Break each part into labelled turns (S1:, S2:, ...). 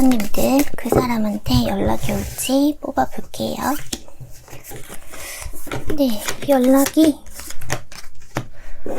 S1: 1번님들 그 사람한테 연락이 올지 뽑아볼게요. 네, 연락이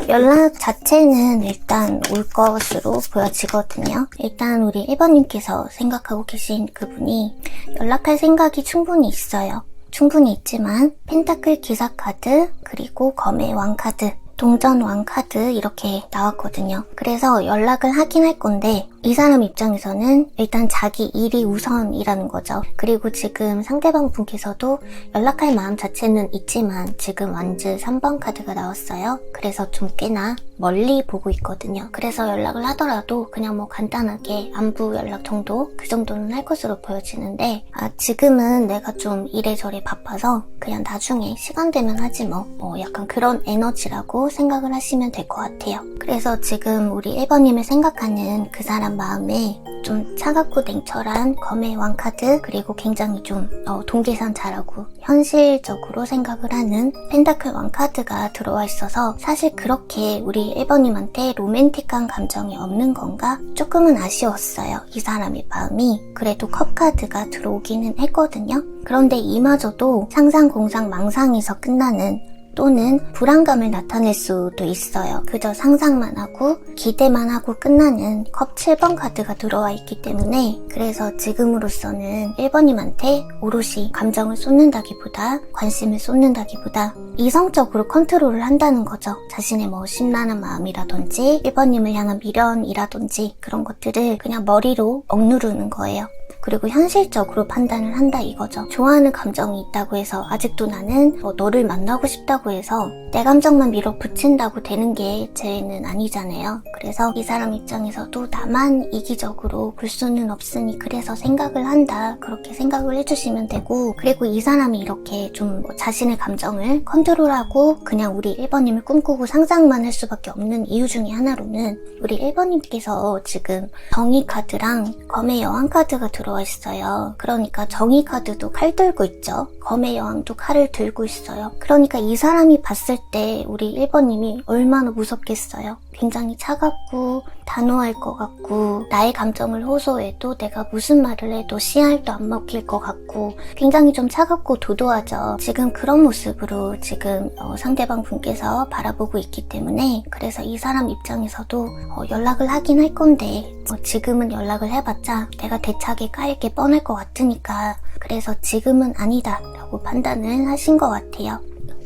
S1: 연락 자체는 일단 올 것으로 보여지거든요. 일단 우리 1번님께서 생각하고 계신 그분이 연락할 생각이 충분히 있어요. 충분히 있지만 펜타클 기사 카드 그리고 검의 왕 카드 동전 왕 카드 이렇게 나왔거든요. 그래서 연락을 하긴 할 건데 이 사람 입장에서는 일단 자기 일이 우선이라는 거죠. 그리고 지금 상대방 분께서도 연락할 마음 자체는 있지만 지금 완즈 3번 카드가 나왔어요. 그래서 좀 꽤나 멀리 보고 있거든요. 그래서 연락을 하더라도 그냥 뭐 간단하게 안부 연락 정도 그 정도는 할 것으로 보여지는데 아 지금은 내가 좀 이래저래 바빠서 그냥 나중에 시간 되면 하지 뭐, 뭐 약간 그런 에너지라고 생각을 하시면 될 것 같아요. 그래서 지금 우리 1번님을 생각하는 그 사람 마음에 좀 차갑고 냉철한 검의 왕 카드 그리고 굉장히 좀 어, 동계산 잘하고 현실적으로 생각을 하는 펜타클 왕 카드가 들어와 있어서 사실 그렇게 우리 1번님한테 로맨틱한 감정이 없는 건가? 조금은 아쉬웠어요. 이 사람의 마음이 그래도 컵 카드가 들어오기는 했거든요. 그런데 이마저도 상상 공상 망상에서 끝나는 또는 불안감을 나타낼 수도 있어요. 그저 상상만 하고 기대만 하고 끝나는 컵 7번 카드가 들어와 있기 때문에 그래서 지금으로서는 1번님한테 오롯이 감정을 쏟는다기보다 관심을 쏟는다기보다 이성적으로 컨트롤을 한다는 거죠. 자신의 뭐 심란한 마음이라든지 1번님을 향한 미련이라든지 그런 것들을 그냥 머리로 억누르는 거예요. 그리고 현실적으로 판단을 한다 이거죠. 좋아하는 감정이 있다고 해서 아직도 나는 뭐 너를 만나고 싶다고 해서 내 감정만 밀어붙인다고 되는 게 죄는 아니잖아요. 그래서 이 사람 입장에서도 나만 이기적으로 볼 수는 없으니 그래서 생각을 한다 그렇게 생각을 해주시면 되고 그리고 이 사람이 이렇게 좀 뭐 자신의 감정을 컨트롤하고 그냥 우리 1번님을 꿈꾸고 상상만 할 수밖에 없는 이유 중에 하나로는 우리 1번님께서 지금 정의 카드랑 검의 여왕 카드가 들어 와 있어요. 그러니까 정의 카드도 칼 들고 있죠. 검의 여왕도 칼을 들고 있어요. 그러니까 이 사람이 봤을 때 우리 1번님이 얼마나 무섭겠어요. 굉장히 차갑고 단호할 것 같고 나의 감정을 호소해도 내가 무슨 말을 해도 씨알도 안 먹힐 것 같고 굉장히 좀 차갑고 도도하죠. 지금 그런 모습으로 지금 어, 상대방 분께서 바라보고 있기 때문에 그래서 이 사람 입장에서도 어, 연락을 하긴 할 건데 어, 지금은 연락을 해봤자 내가 대차게 까일 게 뻔할 것 같으니까 그래서 지금은 아니다 라고 판단을 하신 것 같아요.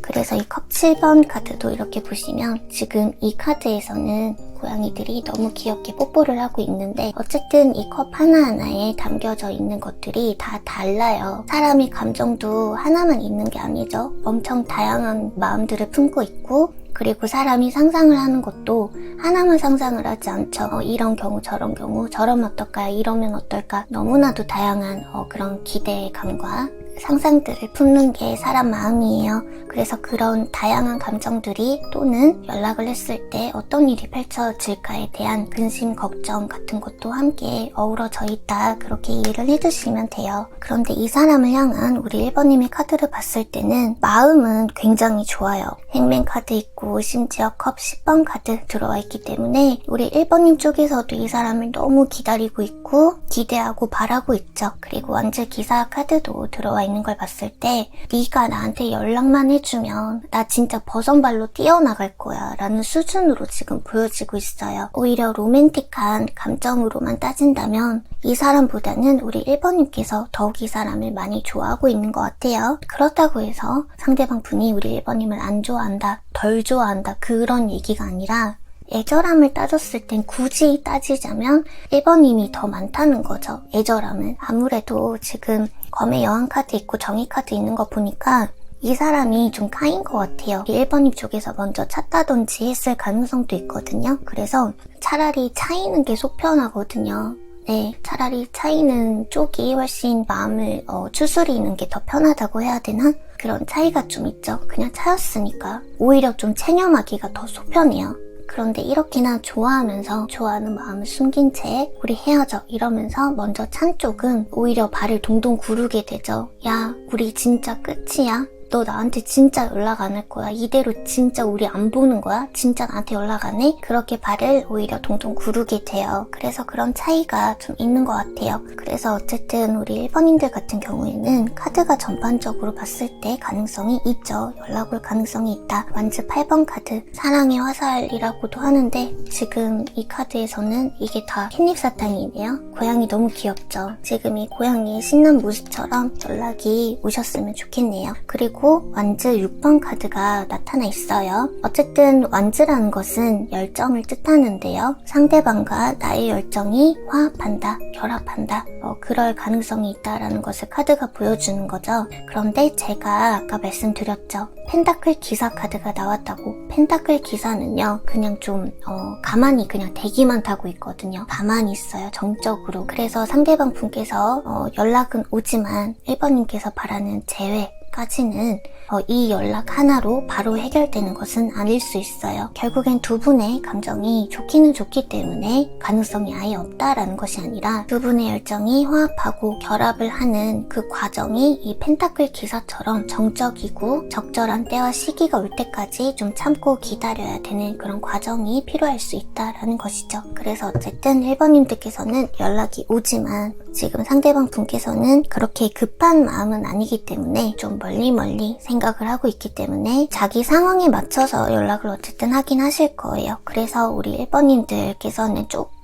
S1: 그래서 이 컵 7번 카드도 이렇게 보시면 지금 이 카드에서는 고양이들이 너무 귀엽게 뽀뽀를 하고 있는데 어쨌든 이 컵 하나하나에 담겨져 있는 것들이 다 달라요. 사람의 감정도 하나만 있는 게 아니죠. 엄청 다양한 마음들을 품고 있고 그리고 사람이 상상을 하는 것도 하나만 상상을 하지 않죠. 어, 이런 경우 저런 경우 저러면 어떨까요? 이러면 어떨까? 너무나도 다양한 어, 그런 기대감과 상상들을 품는 게 사람 마음이에요. 그래서 그런 다양한 감정들이 또는 연락을 했을 때 어떤 일이 펼쳐질까에 대한 근심, 걱정 같은 것도 함께 어우러져 있다. 그렇게 이해를 해주시면 돼요. 그런데 이 사람을 향한 우리 1번님의 카드를 봤을 때는 마음은 굉장히 좋아요. 행맨 카드 있고 심지어 컵 10번 카드 들어와 있기 때문에 우리 1번님 쪽에서도 이 사람을 너무 기다리고 있고 기대하고 바라고 있죠. 그리고 완전 기사 카드도 들어와 있는 걸 봤을 때 네가 나한테 연락만 해주면 나 진짜 버선발로 뛰어나갈 거야 라는 수준으로 지금 보여지고 있어요. 오히려 로맨틱한 감정으로만 따진다면 이 사람보다는 우리 1번님께서 더욱 이 사람을 많이 좋아하고 있는 것 같아요. 그렇다고 해서 상대방 분이 우리 1번님을 안 좋아한다, 덜 좋아한다 그런 얘기가 아니라 애절함을 따졌을 땐 굳이 따지자면 1번님이 더 많다는 거죠. 애절함은. 아무래도 지금 검의 여왕 카드 있고 정의 카드 있는 거 보니까 이 사람이 좀 까인 것 같아요. 1번님 쪽에서 먼저 찾다든지 했을 가능성도 있거든요. 그래서 차라리 차이는 게 속 편하거든요. 네, 차라리 차이는 쪽이 훨씬 마음을 어, 추스리는 게 더 편하다고 해야 되나? 그런 차이가 좀 있죠. 그냥 차였으니까. 오히려 좀 체념하기가 더 속편해요. 그런데 이렇게나 좋아하면서 좋아하는 마음을 숨긴 채 우리 헤어져 이러면서 먼저 찬 쪽은 오히려 발을 동동 구르게 되죠. 야, 우리 진짜 끝이야? 너 나한테 진짜 연락 안 할 거야? 이대로 진짜 우리 안 보는 거야? 진짜 나한테 연락 안 해? 그렇게 발을 오히려 동동 구르게 돼요. 그래서 그런 차이가 좀 있는 것 같아요. 그래서 어쨌든 우리 1번님들 같은 경우에는 카드가 전반적으로 봤을 때 가능성이 있죠. 연락 올 가능성이 있다. 완즈 8번 카드. 사랑의 화살이라고도 하는데 지금 이 카드에서는 이게 다 캣닙 사탕이네요. 고양이 너무 귀엽죠. 지금 이 고양이의 신난 모습처럼 연락이 오셨으면 좋겠네요. 그리고 완즈 6번 카드가 나타나 있어요. 어쨌든 완즈라는 것은 열정을 뜻하는데요. 상대방과 나의 열정이 화합한다, 결합한다, 어, 그럴 가능성이 있다라는 것을 카드가 보여주는 거죠. 그런데 제가 아까 말씀드렸죠. 펜타클 기사 카드가 나왔다고. 펜타클 기사는요, 그냥 좀, 어, 가만히 그냥 대기만 타고 있거든요. 가만히 있어요, 정적으로. 그래서 상대방 분께서, 어, 연락은 오지만 1번님께서 바라는 재회, 까지는 어, 이 연락 하나로 바로 해결되는 것은 아닐 수 있어요. 결국엔 두 분의 감정이 좋기는 좋기 때문에 가능성이 아예 없다라는 것이 아니라 두 분의 열정이 화합하고 결합을 하는 그 과정이 이 펜타클 기사처럼 정적이고 적절한 때와 시기가 올 때까지 좀 참고 기다려야 되는 그런 과정이 필요할 수 있다라는 것이죠. 그래서 어쨌든 1번님들께서는 연락이 오지만 지금 상대방 분께서는 그렇게 급한 마음은 아니기 때문에 좀 멀리 멀리 생각을 하고 있기 때문에 자기 상황에 맞춰서 연락을 어쨌든 하긴 하실 거예요. 그래서 우리 1번님들께서는 조금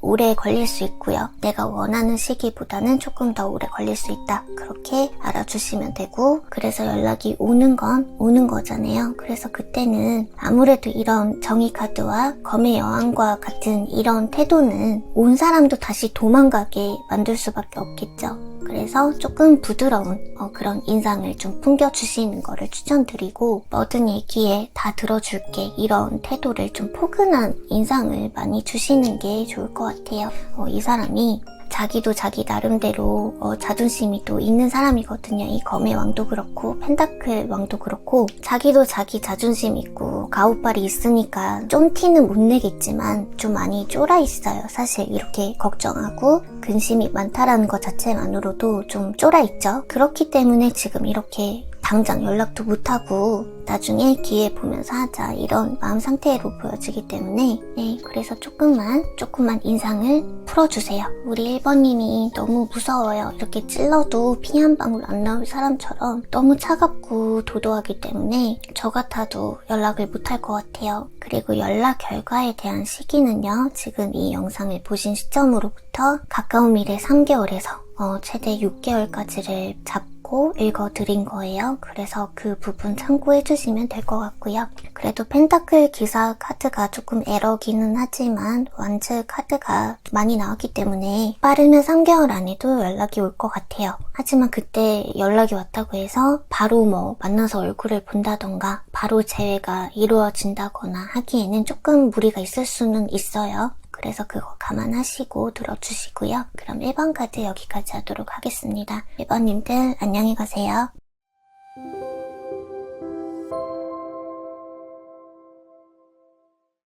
S1: 오래 걸릴 수 있고요. 내가 원하는 시기보다는 조금 더 오래 걸릴 수 있다. 그렇게 알아주시면 되고 그래서 연락이 오는 건 오는 거잖아요. 그래서 그때는 아무래도 이런 정의 카드와 검의 여왕과 같은 이런 태도는 온 사람도 다시 도망가게 만들 수밖에 없겠죠. 그래서 조금 부드러운 어, 그런 인상을 좀 풍겨주시는 거를 추천드리고 뭐든 얘기에 다 들어줄게 이런 태도를 좀 포근한 인상을 많이 주시는 게 좋을 것 같아요. 어, 이 사람이 자기도 자기 나름대로 어, 자존심이 또 있는 사람이거든요. 이 검의 왕도 그렇고 펜타클 왕도 그렇고 자기도 자기 자존심 있고 가오빨이 있으니까 좀 티는 못 내겠지만 좀 많이 쫄아 있어요. 사실 이렇게 걱정하고 근심이 많다라는 것 자체만으로도 좀 쫄아 있죠. 그렇기 때문에 지금 이렇게 당장 연락도 못하고 나중에 기회 보면서 하자 이런 마음 상태로 보여지기 때문에 네 그래서 조금만 조금만 인상을 풀어주세요. 우리 1번님이 너무 무서워요. 이렇게 찔러도 피 한 방울 안 나올 사람처럼 너무 차갑고 도도하기 때문에 저 같아도 연락을 못할 것 같아요. 그리고 연락 결과에 대한 시기는요 지금 이 영상을 보신 시점으로부터 가까운 미래 3개월에서 어, 최대 6개월까지를 잡고 읽어드린 거예요. 그래서 그 부분 참고해 주시면 될 것 같고요. 그래도 펜타클 기사 카드가 조금 에러기는 하지만 완즈 카드가 많이 나왔기 때문에 빠르면 3개월 안에도 연락이 올 것 같아요. 하지만 그때 연락이 왔다고 해서 바로 뭐 만나서 얼굴을 본다던가 바로 재회가 이루어진다거나 하기에는 조금 무리가 있을 수는 있어요. 그래서 그거 감안하시고 들어주시고요. 그럼 1번 카드 여기까지 하도록 하겠습니다. 1번님들 안녕히 가세요.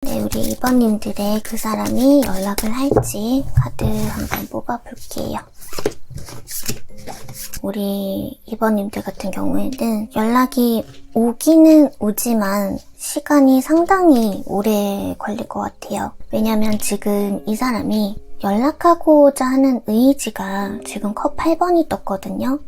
S1: 네, 우리 2번님들의 그 사람이 연락을 할지 카드 한번 뽑아볼게요. 우리 2번님들 같은 경우에는 연락이 오기는 오지만 시간이 상당히 오래 걸릴 것 같아요. 왜냐면 지금 이 사람이 연락하고자 하는 의지가 지금 컵 8번이 떴거든요.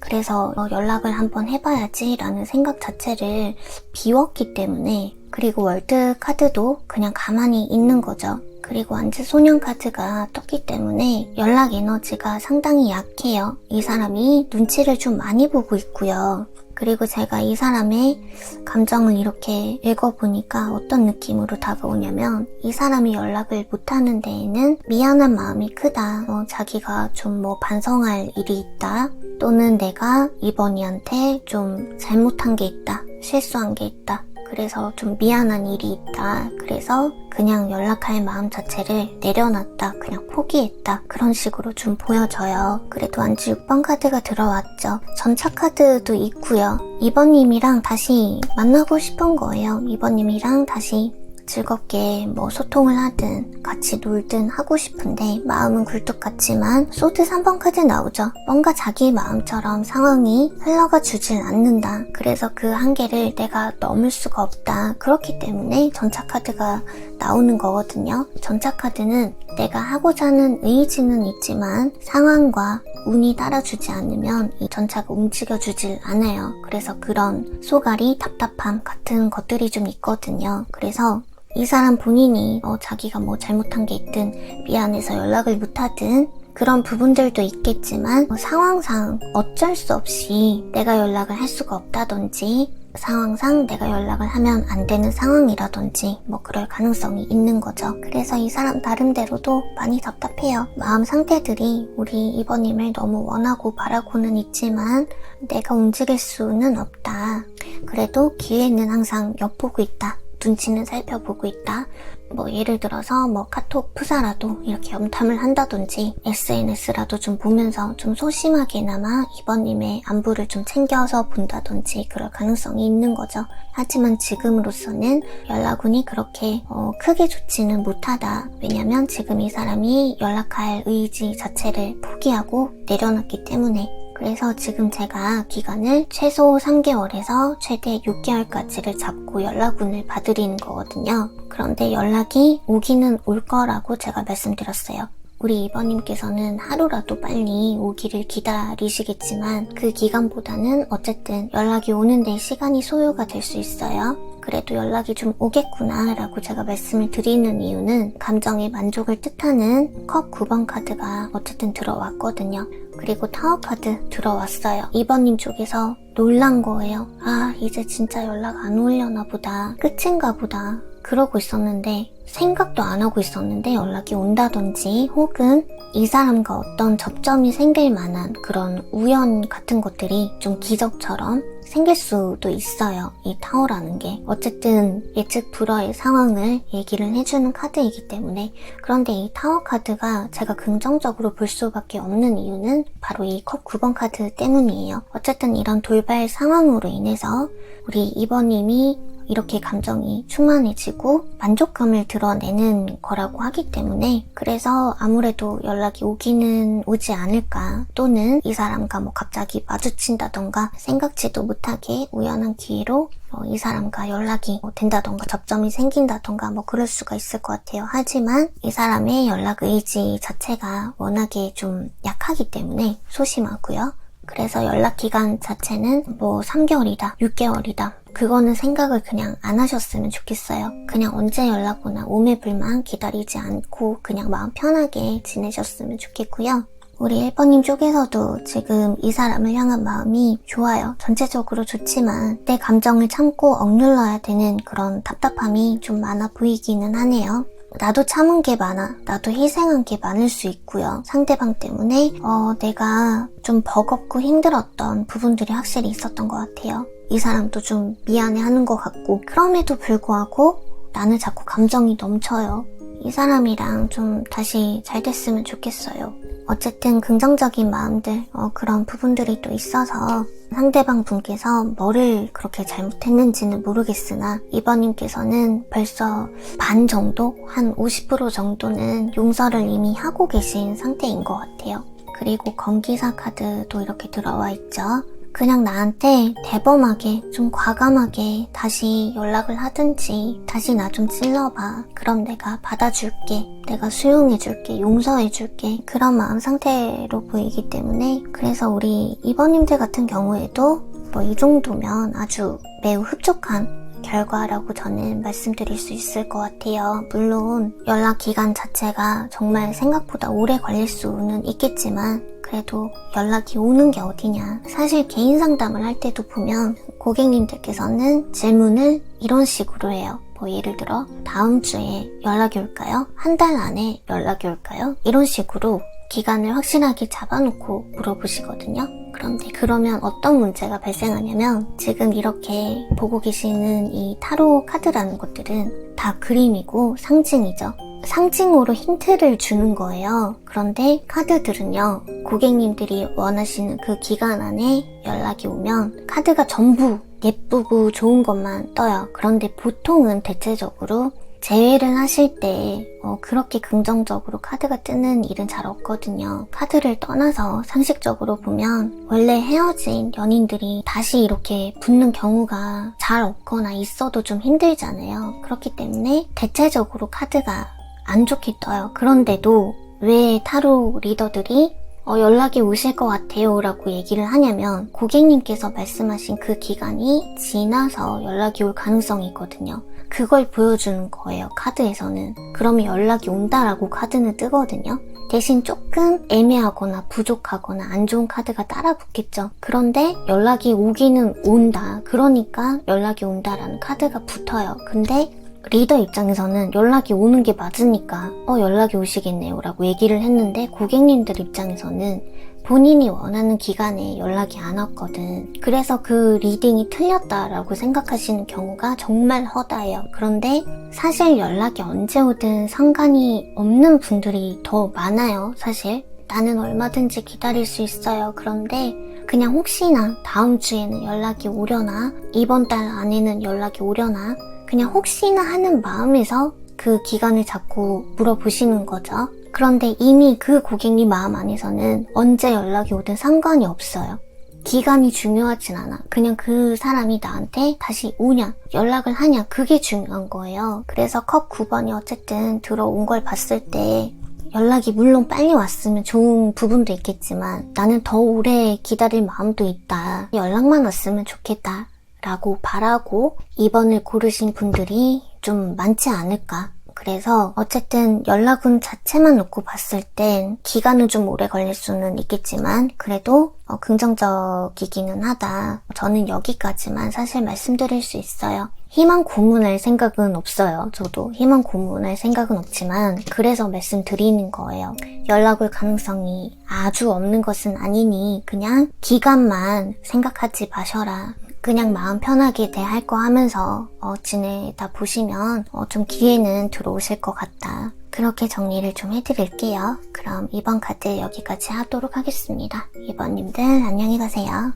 S1: 그래서 어, 연락을 한번 해봐야지 라는 생각 자체를 비웠기 때문에 그리고 월드 카드도 그냥 가만히 있는 거죠. 그리고 안즈 소년 카드가 떴기 때문에 연락 에너지가 상당히 약해요. 이 사람이 눈치를 좀 많이 보고 있고요. 그리고 제가 이 사람의 감정을 이렇게 읽어보니까 어떤 느낌으로 다가오냐면 이 사람이 연락을 못하는 데에는 미안한 마음이 크다. 어, 자기가 좀 뭐 반성할 일이 있다. 또는 내가 이번이한테 좀 잘못한 게 있다. 실수한 게 있다. 그래서 좀 미안한 일이 있다. 그래서 그냥 연락할 마음 자체를 내려놨다. 그냥 포기했다. 그런 식으로 좀 보여져요. 그래도 안지 6번 카드가 들어왔죠. 전차 카드도 있고요. 2번님이랑 다시 만나고 싶은 거예요. 2번님이랑 다시 즐겁게 뭐 소통을 하든 같이 놀든 하고 싶은데 마음은 굴뚝 같지만 소드 3번 카드 나오죠. 뭔가 자기 마음처럼 상황이 흘러가 주질 않는다. 그래서 그 한계를 내가 넘을 수가 없다. 그렇기 때문에 전차 카드가 나오는 거거든요. 전차 카드는 내가 하고자 하는 의지는 있지만 상황과 운이 따라주지 않으면 이 전차가 움직여주질 않아요. 그래서 그런 소갈이 답답함 같은 것들이 좀 있거든요. 그래서 이 사람 본인이 어, 자기가 뭐 잘못한 게 있든 미안해서 연락을 못하든 그런 부분들도 있겠지만 어, 상황상 어쩔 수 없이 내가 연락을 할 수가 없다든지 상황상 내가 연락을 하면 안 되는 상황이라든지 뭐 그럴 가능성이 있는 거죠. 그래서 이 사람 나름대로도 많이 답답해요. 마음 상태들이 우리 이번님을 너무 원하고 바라고는 있지만 내가 움직일 수는 없다. 그래도 기회는 항상 엿보고 있다. 눈치는 살펴보고 있다. 뭐 예를 들어서 뭐 카톡 푸사라도 이렇게 염탐을 한다든지 SNS라도 좀 보면서 좀 소심하게나마 이번님의 안부를 좀 챙겨서 본다든지 그럴 가능성이 있는 거죠. 하지만 지금으로서는 연락운이 그렇게 어, 크게 좋지는 못하다. 왜냐면 지금 이 사람이 연락할 의지 자체를 포기하고 내려놨기 때문에 그래서 지금 제가 기간을 최소 3개월에서 최대 6개월까지를 잡고 연락운을 봐드리는 거거든요. 그런데 연락이 오기는 올 거라고 제가 말씀드렸어요. 우리 이번님께서는 하루라도 빨리 오기를 기다리시겠지만 그 기간보다는 어쨌든 연락이 오는데 시간이 소요가 될 수 있어요. 그래도 연락이 좀 오겠구나 라고 제가 말씀을 드리는 이유는 감정의 만족을 뜻하는 컵 9번 카드가 어쨌든 들어왔거든요. 그리고 타워 카드 들어왔어요. 2번님 쪽에서 놀란 거예요. 아, 이제 진짜 연락 안 오려나 보다. 끝인가 보다. 그러고 있었는데 생각도 안 하고 있었는데 연락이 온다든지 혹은 이 사람과 어떤 접점이 생길 만한 그런 우연 같은 것들이 좀 기적처럼 생길 수도 있어요. 이 타오라는 게. 어쨌든 예측 불허의 상황을 얘기를 해주는 카드이기 때문에. 그런데 이 타워 카드가 제가 긍정적으로 볼 수밖에 없는 이유는 바로 이 컵 9번 카드 때문이에요. 어쨌든 이런 돌발 상황으로 인해서 우리 이번님이 이렇게 감정이 충만해지고 만족감을 드러내는 거라고 하기 때문에 그래서 아무래도 연락이 오기는 오지 않을까 또는 이 사람과 뭐 갑자기 마주친다던가 생각지도 못하게 우연한 기회로 어, 이 사람과 연락이 뭐 된다던가 접점이 생긴다던가 뭐 그럴 수가 있을 것 같아요. 하지만 이 사람의 연락 의지 자체가 워낙에 좀 약하기 때문에 소심하고요. 그래서 연락 기간 자체는 뭐 3개월이다, 6개월이다. 그거는 생각을 그냥 안 하셨으면 좋겠어요. 그냥 언제 연락 오나 오매불만 기다리지 않고 그냥 마음 편하게 지내셨으면 좋겠고요. 우리 1번님 쪽에서도 지금 이 사람을 향한 마음이 좋아요. 전체적으로 좋지만 내 감정을 참고 억눌러야 되는 그런 답답함이 좀 많아 보이기는 하네요. 나도 참은 게 많아. 나도 희생한 게 많을 수 있고요. 상대방 때문에 어, 내가 좀 버겁고 힘들었던 부분들이 확실히 있었던 것 같아요. 이 사람도 좀 미안해하는 것 같고 그럼에도 불구하고 나는 자꾸 감정이 넘쳐요. 이 사람이랑 좀 다시 잘 됐으면 좋겠어요. 어쨌든 긍정적인 마음들, 어, 그런 부분들이 또 있어서 상대방 분께서 뭐를 그렇게 잘못했는지는 모르겠으나 이번님께서는 벌써 반 정도? 한 50% 정도는 용서를 이미 하고 계신 상태인 것 같아요. 그리고 건기사 카드도 이렇게 들어와 있죠. 그냥 나한테 대범하게 좀 과감하게 다시 연락을 하든지 다시 나 좀 찔러봐. 그럼 내가 받아줄게. 내가 수용해줄게. 용서해줄게. 그런 마음 상태로 보이기 때문에 그래서 우리 이번님들 같은 경우에도 뭐 이 정도면 아주 매우 흡족한 결과라고 저는 말씀드릴 수 있을 것 같아요. 물론 연락 기간 자체가 정말 생각보다 오래 걸릴 수는 있겠지만 그래도 연락이 오는 게 어디냐. 사실 개인 상담을 할 때도 보면 고객님들께서는 질문을 이런 식으로 해요. 뭐 예를 들어 다음 주에 연락이 올까요? 한 달 안에 연락이 올까요? 이런 식으로 기간을 확실하게 잡아놓고 물어보시거든요. 그런데 그러면 어떤 문제가 발생하냐면 지금 이렇게 보고 계시는 이 타로 카드라는 것들은 다 그림이고 상징이죠. 상징으로 힌트를 주는 거예요. 그런데 카드들은요, 고객님들이 원하시는 그 기간 안에 연락이 오면 카드가 전부 예쁘고 좋은 것만 떠요. 그런데 보통은 대체적으로 재회를 하실 때 어, 그렇게 긍정적으로 카드가 뜨는 일은 잘 없거든요. 카드를 떠나서 상식적으로 보면 원래 헤어진 연인들이 다시 이렇게 붙는 경우가 잘 없거나 있어도 좀 힘들잖아요. 그렇기 때문에 대체적으로 카드가 안 좋게 떠요. 그런데도 왜 타로 리더들이 어, 연락이 오실 것 같아요 라고 얘기를 하냐면 고객님께서 말씀하신 그 기간이 지나서 연락이 올 가능성이 있거든요. 그걸 보여주는 거예요, 카드에서는. 그러면 연락이 온다라고 카드는 뜨거든요. 대신 조금 애매하거나 부족하거나 안 좋은 카드가 따라 붙겠죠. 그런데 연락이 오기는 온다. 그러니까 연락이 온다라는 카드가 붙어요. 근데 리더 입장에서는 연락이 오는 게 맞으니까 어 연락이 오시겠네요 라고 얘기를 했는데 고객님들 입장에서는 본인이 원하는 기간에 연락이 안 왔거든. 그래서 그 리딩이 틀렸다라고 생각하시는 경우가 정말 허다해요. 그런데 사실 연락이 언제 오든 상관이 없는 분들이 더 많아요, 사실. 나는 얼마든지 기다릴 수 있어요. 그런데 그냥 혹시나 다음 주에는 연락이 오려나, 이번 달 안에는 연락이 오려나, 그냥 혹시나 하는 마음에서 그 기간을 자꾸 물어보시는 거죠. 그런데 이미 그 고객님 마음 안에서는 언제 연락이 오든 상관이 없어요. 기간이 중요하진 않아. 그냥 그 사람이 나한테 다시 오냐, 연락을 하냐, 그게 중요한 거예요. 그래서 컵 9번이 어쨌든 들어온 걸 봤을 때 연락이 물론 빨리 왔으면 좋은 부분도 있겠지만 나는 더 오래 기다릴 마음도 있다. 연락만 왔으면 좋겠다. 라고 바라고 2번을 고르신 분들이 좀 많지 않을까. 그래서 어쨌든 연락운 자체만 놓고 봤을 땐 기간은 좀 오래 걸릴 수는 있겠지만 그래도 어, 긍정적이기는 하다. 저는 여기까지만 사실 말씀드릴 수 있어요. 희망 고문할 생각은 없어요. 저도 희망 고문할 생각은 없지만 그래서 말씀드리는 거예요. 연락 올 가능성이 아주 없는 것은 아니니 그냥 기간만 생각하지 마셔라. 그냥 마음 편하게 대할 거 하면서 어, 지내다 보시면 어, 좀 기회는 들어오실 것 같다. 그렇게 정리를 좀 해드릴게요. 그럼 이번 카드 여기까지 하도록 하겠습니다. 2번님들 안녕히 가세요.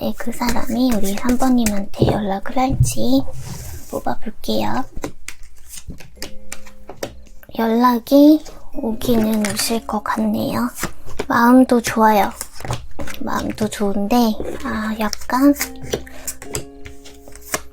S1: 네, 그 사람이 우리 3번님한테 연락을 할지 뽑아볼게요. 연락이 오기는 오실 것 같네요. 마음도 좋아요. 마음도 좋은데, 아, 약간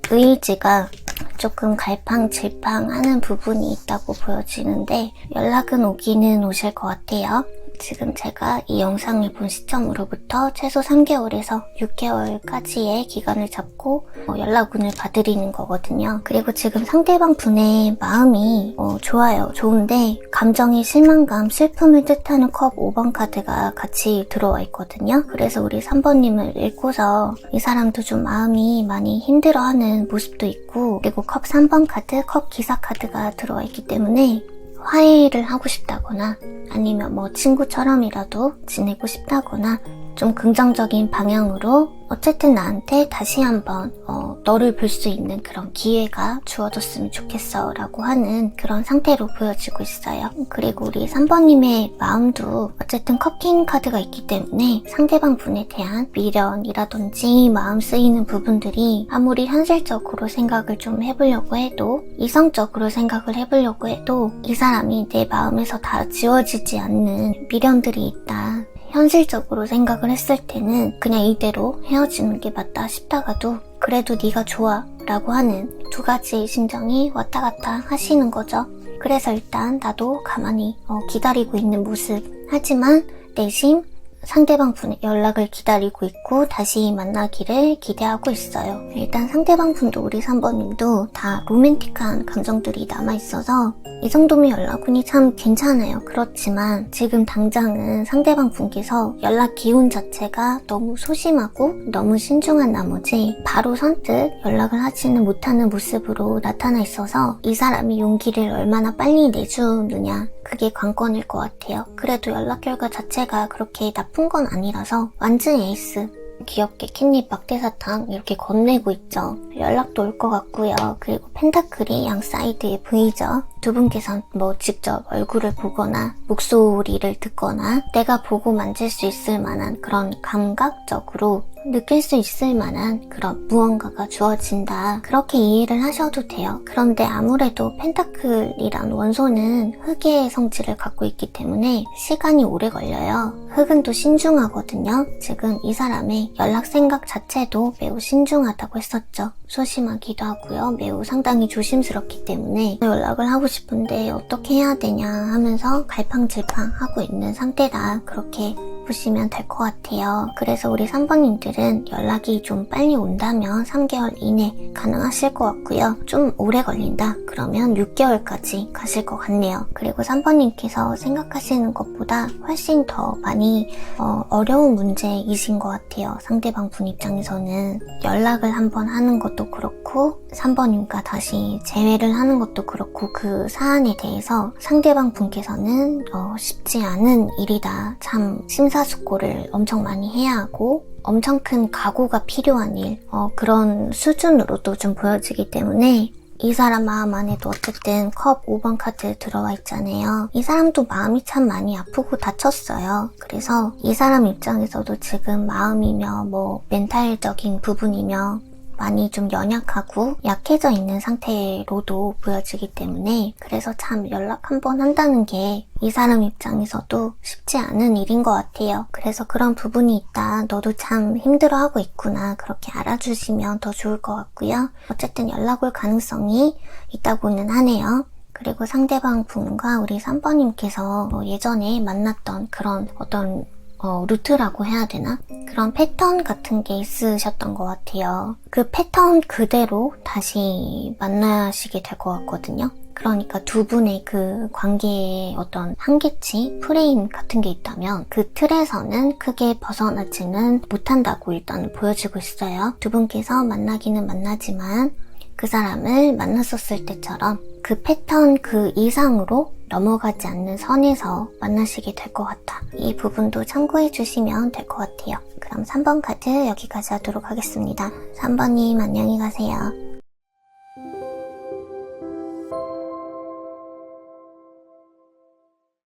S1: 의지가 조금 갈팡질팡 하는 부분이 있다고 보여지는데, 연락은 오기는 오실 것 같아요. 지금 제가 이 영상을 본 시점으로부터 최소 3개월에서 6개월까지의 기간을 잡고 어, 연락운을 봐드리는 거거든요. 그리고 지금 상대방 분의 마음이 어, 좋아요. 좋은데 감정의 실망감, 슬픔을 뜻하는 컵 5번 카드가 같이 들어와 있거든요. 그래서 우리 3번님을 읽고서 이 사람도 좀 마음이 많이 힘들어하는 모습도 있고 그리고 컵 3번 카드, 컵 기사 카드가 들어와 있기 때문에 화해를 하고 싶다거나 아니면 뭐 친구처럼이라도 지내고 싶다거나 좀 긍정적인 방향으로 어쨌든 나한테 다시 한번 어, 너를 볼 수 있는 그런 기회가 주어졌으면 좋겠어 라고 하는 그런 상태로 보여지고 있어요. 그리고 우리 3번님의 마음도 어쨌든 커킹 카드가 있기 때문에 상대방 분에 대한 미련이라든지 마음 쓰이는 부분들이 아무리 현실적으로 생각을 좀 해보려고 해도 이성적으로 생각을 해보려고 해도 이 사람이 내 마음에서 다 지워지지 않는 미련들이 있다. 현실적으로 생각을 했을 때는 그냥 이대로 헤어지는 게 맞다 싶다가도 그래도 네가 좋아 라고 하는 두 가지 심정이 왔다 갔다 하시는 거죠. 그래서 일단 나도 가만히 어, 기다리고 있는 모습 하지만 내심 상대방 분의 연락을 기다리고 있고 다시 만나기를 기대하고 있어요. 일단 상대방 분도 우리 3번님도 다 로맨틱한 감정들이 남아있어서 이 정도면 연락운이 참 괜찮아요. 그렇지만 지금 당장은 상대방 분께서 연락 기운 자체가 너무 소심하고 너무 신중한 나머지 바로 선뜻 연락을 하지는 못하는 모습으로 나타나 있어서 이 사람이 용기를 얼마나 빨리 내주느냐 그게 관건일 것 같아요. 그래도 연락 결과 자체가 그렇게 나쁜 건 아니라서 완전 에이스. 귀엽게 캣닙 막대사탕 이렇게 건네고 있죠. 연락도 올 것 같고요. 그리고 펜타클이 양 사이드에 보이죠? 두 분께서 뭐 직접 얼굴을 보거나 목소리를 듣거나 내가 보고 만질 수 있을 만한 그런 감각적으로 느낄 수 있을 만한 그런 무언가가 주어진다. 그렇게 이해를 하셔도 돼요. 그런데 아무래도 펜타클이란 원소는 흙의 성질을 갖고 있기 때문에 시간이 오래 걸려요. 흙은 또 신중하거든요. 지금 이 사람의 연락 생각 자체도 매우 신중하다고 했었죠. 소심하기도 하고요. 매우 상당히 조심스럽기 때문에 연락을 하고 싶은데 어떻게 해야 되냐 하면서 갈팡질팡 하고 있는 상태다. 그렇게 보시면 될 것 같아요. 그래서 우리 3번님들은 연락이 좀 빨리 온다면 3개월 이내 가능하실 것 같고요. 좀 오래 걸린다? 그러면 6개월까지 가실 것 같네요. 그리고 3번님께서 생각하시는 것보다 훨씬 더 많이 어, 어려운 문제이신 것 같아요. 상대방 분 입장에서는 연락을 한번 하는 것도 그렇고 3번님과 다시 재회를 하는 것도 그렇고 그 사안에 대해서 상대방 분께서는 어, 쉽지 않은 일이다. 참 심사숙고를 엄청 많이 해야 하고 엄청 큰 각오가 필요한 일 어, 그런 수준으로도 좀 보여지기 때문에 이 사람 마음 안에도 어쨌든 컵 5번 카드 들어와 있잖아요. 이 사람도 마음이 참 많이 아프고 다쳤어요. 그래서 이 사람 입장에서도 지금 마음이며 뭐 멘탈적인 부분이며 많이 좀 연약하고 약해져 있는 상태로도 보여지기 때문에 그래서 참 연락 한번 한다는 게 이 사람 입장에서도 쉽지 않은 일인 것 같아요. 그래서 그런 부분이 있다. 너도 참 힘들어하고 있구나. 그렇게 알아주시면 더 좋을 것 같고요. 어쨌든 연락 올 가능성이 있다고는 하네요. 그리고 상대방 분과 우리 3번님께서 뭐 예전에 만났던 그런 어떤 어, 루트라고 해야 되나? 그런 패턴 같은 게 있으셨던 것 같아요. 그 패턴 그대로 다시 만나시게 될 것 같거든요. 그러니까 두 분의 그 관계의 어떤 한계치, 프레임 같은 게 있다면 그 틀에서는 크게 벗어나지는 못한다고 일단 보여지고 있어요. 두 분께서 만나기는 만나지만 그 사람을 만났었을 때처럼 그 패턴 그 이상으로 넘어가지 않는 선에서 만나시게 될 것 같다. 이 부분도 참고해 주시면 될 것 같아요. 그럼 3번 카드 여기까지 하도록 하겠습니다. 3번님 안녕히 가세요.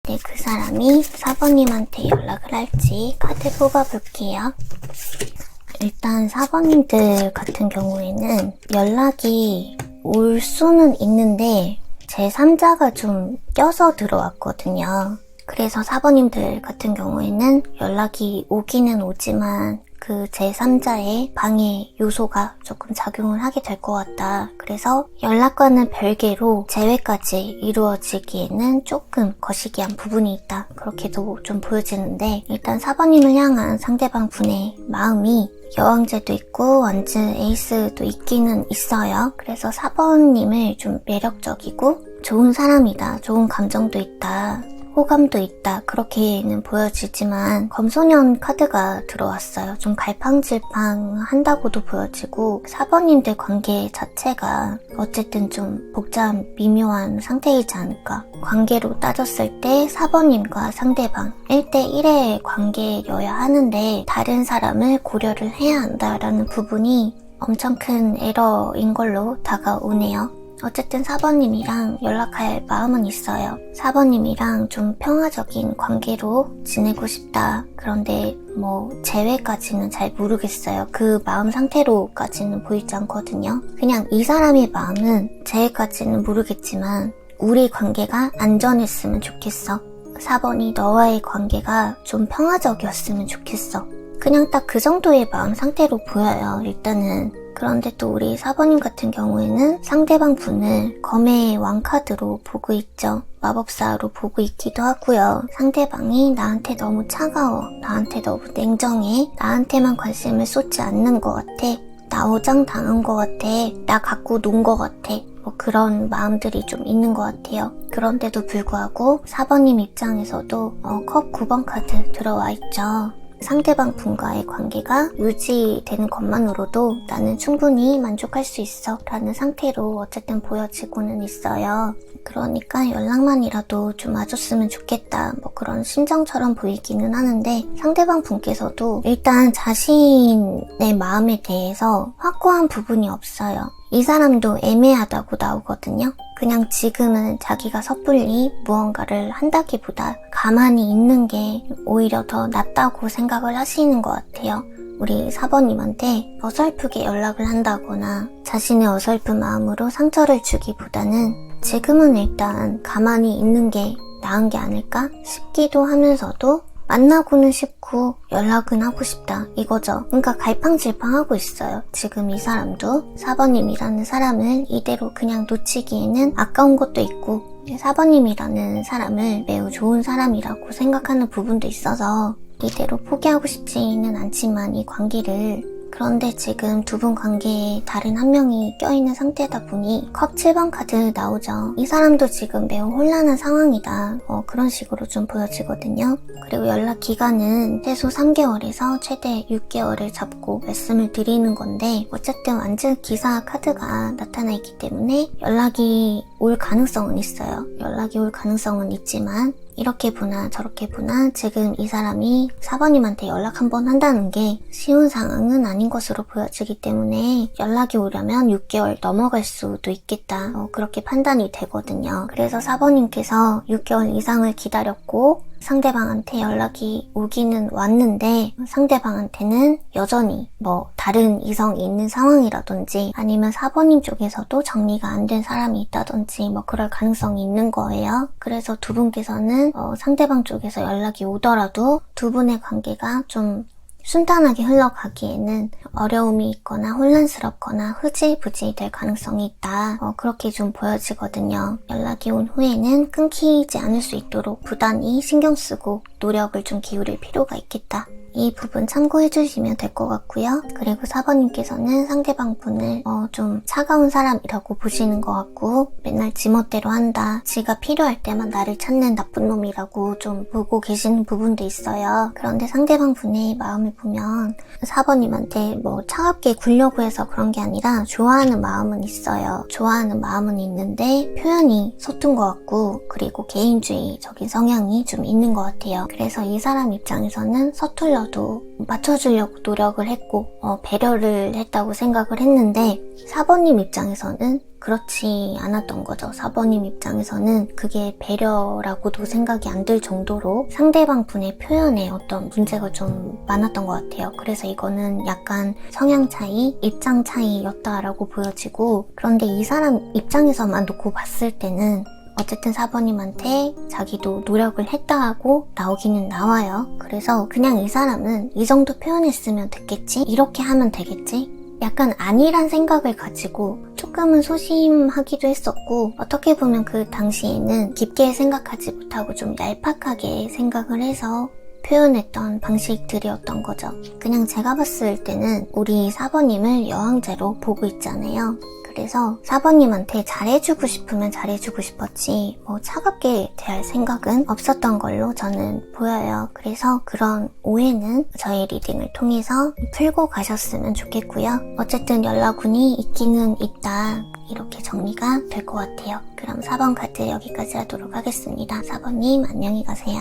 S1: 네, 그 사람이 4번님한테 연락을 할지 카드 뽑아볼게요. 일단 4번님들 같은 경우에는 연락이 올 수는 있는데 제3자가 좀 껴서 들어왔거든요. 그래서 4번님들 같은 경우에는 연락이 오기는 오지만 그 제3자의 방해 요소가 조금 작용을 하게 될 것 같다. 그래서 연락과는 별개로 재회까지 이루어지기에는 조금 거시기한 부분이 있다. 그렇게도 좀 보여지는데 일단 4번님을 향한 상대방 분의 마음이 여왕제도 있고 완즈 에이스도 있기는 있어요. 그래서 4번님을 좀 매력적이고 좋은 사람이다. 좋은 감정도 있다. 호감도 있다. 그렇게는 보여지지만 검소년 카드가 들어왔어요. 좀 갈팡질팡 한다고도 보여지고 4번님들 관계 자체가 어쨌든 좀 복잡 미묘한 상태이지 않을까. 관계로 따졌을 때 4번님과 상대방 1대1의 관계여야 하는데 다른 사람을 고려를 해야 한다라는 부분이 엄청 큰 에러인 걸로 다가오네요. 어쨌든 4번님이랑 연락할 마음은 있어요. 4번님이랑 좀 평화적인 관계로 지내고 싶다. 그런데 뭐 재회까지는 잘 모르겠어요. 그 마음 상태로까지는 보이지 않거든요. 그냥 이 사람의 마음은 재회까지는 모르겠지만 우리 관계가 안전했으면 좋겠어. 4번이 너와의 관계가 좀 평화적이었으면 좋겠어. 그냥 딱 그 정도의 마음 상태로 보여요. 일단은 그런데 또 우리 사번님 같은 경우에는 상대방 분을 검의 왕카드로 보고 있죠. 마법사로 보고 있기도 하고요. 상대방이 나한테 너무 차가워. 나한테 너무 냉정해. 나한테만 관심을 쏟지 않는 것 같아. 나 어장 당한 것 같아. 나 갖고 논 것 같아. 뭐 그런 마음들이 좀 있는 것 같아요. 그런데도 불구하고 4번님 입장에서도 어, 컵 9번 카드 들어와 있죠. 상대방 분과의 관계가 유지되는 것만으로도 나는 충분히 만족할 수 있어 라는 상태로 어쨌든 보여지고는 있어요. 그러니까 연락만이라도 좀 와줬으면 좋겠다 뭐 그런 심정처럼 보이기는 하는데 상대방 분께서도 일단 자신의 마음에 대해서 확고한 부분이 없어요. 이 사람도 애매하다고 나오거든요. 그냥 지금은 자기가 섣불리 무언가를 한다기보다 가만히 있는 게 오히려 더 낫다고 생각을 하시는 것 같아요. 우리 사번님한테 어설프게 연락을 한다거나 자신의 어설픈 마음으로 상처를 주기보다는 지금은 일단 가만히 있는 게 나은 게 아닐까 싶기도 하면서도 만나고는 싶고 연락은 하고 싶다 이거죠. 그러니까 갈팡질팡하고 있어요. 지금 이 사람도 4번님이라는 사람을 이대로 그냥 놓치기에는 아까운 것도 있고 4번님이라는 사람을 매우 좋은 사람이라고 생각하는 부분도 있어서 이대로 포기하고 싶지는 않지만 이 관계를 그런데 지금 두 분 관계에 다른 한 명이 껴있는 상태다 보니 컵 7번 카드 나오죠. 이 사람도 지금 매우 혼란한 상황이다. 어, 그런 식으로 좀 보여지거든요. 그리고 연락 기간은 최소 3개월에서 최대 6개월을 잡고 말씀을 드리는 건데 어쨌든 완전 기사 카드가 나타나 있기 때문에 연락이 올 가능성은 있어요. 연락이 올 가능성은 있지만 이렇게 보나 저렇게 보나 지금 이 사람이 사번님한테 연락 한번 한다는 게 쉬운 상황은 아닌 것으로 보여지기 때문에 연락이 오려면 6개월 넘어갈 수도 있겠다. 어, 그렇게 판단이 되거든요. 그래서 사번님께서 6개월 이상을 기다렸고 상대방한테 연락이 오기는 왔는데 상대방한테는 여전히 뭐 다른 이성이 있는 상황이라든지 아니면 사번님 쪽에서도 정리가 안 된 사람이 있다든지 뭐 그럴 가능성이 있는 거예요. 그래서 두 분께서는 어, 상대방 쪽에서 연락이 오더라도 두 분의 관계가 좀 순탄하게 흘러가기에는 어려움이 있거나 혼란스럽거나 흐지부지 될 가능성이 있다. 어, 그렇게 좀 보여지거든요. 연락이 온 후에는 끊기지 않을 수 있도록 부단히 신경 쓰고 노력을 좀 기울일 필요가 있겠다. 이 부분 참고해 주시면 될 것 같고요. 그리고 4번님께서는 상대방 분을 어, 좀 차가운 사람이라고 보시는 것 같고 맨날 지멋대로 한다. 지가 필요할 때만 나를 찾는 나쁜 놈이라고 좀 보고 계시는 부분도 있어요. 그런데 상대방 분의 마음을 보면 4번님한테 뭐 차갑게 굴려고 해서 그런 게 아니라 좋아하는 마음은 있어요. 좋아하는 마음은 있는데 표현이 서툰 것 같고 그리고 개인주의적인 성향이 좀 있는 것 같아요. 그래서 이 사람 입장에서는 서툴러 조금이라도 맞춰주려고 노력을 했고 어, 배려를 했다고 생각을 했는데 4번님 입장에서는 그렇지 않았던 거죠. 4번님 입장에서는 그게 배려라고도 생각이 안 들 정도로 상대방 분의 표현에 어떤 문제가 좀 많았던 것 같아요. 그래서 이거는 약간 성향 차이, 입장 차이였다라고 보여지고 그런데 이 사람 입장에서만 놓고 봤을 때는 어쨌든 사번님한테 자기도 노력을 했다고 나오기는 나와요. 그래서 그냥 이 사람은 이 정도 표현했으면 됐겠지? 이렇게 하면 되겠지? 약간 아니란 생각을 가지고 조금은 소심하기도 했었고 어떻게 보면 그 당시에는 깊게 생각하지 못하고 좀 얄팍하게 생각을 해서 표현했던 방식들이었던 거죠. 그냥 제가 봤을 때는 우리 사번님을 여왕제로 보고 있잖아요. 그래서 사번님한테 잘해주고 싶으면 잘해주고 싶었지 뭐 차갑게 대할 생각은 없었던 걸로 저는 보여요. 그래서 그런 오해는 저희 리딩을 통해서 풀고 가셨으면 좋겠고요. 어쨌든 연락운이 있기는 있다. 이렇게 정리가 될 것 같아요. 그럼 4번 카드 여기까지 하도록 하겠습니다. 4번님 안녕히 가세요.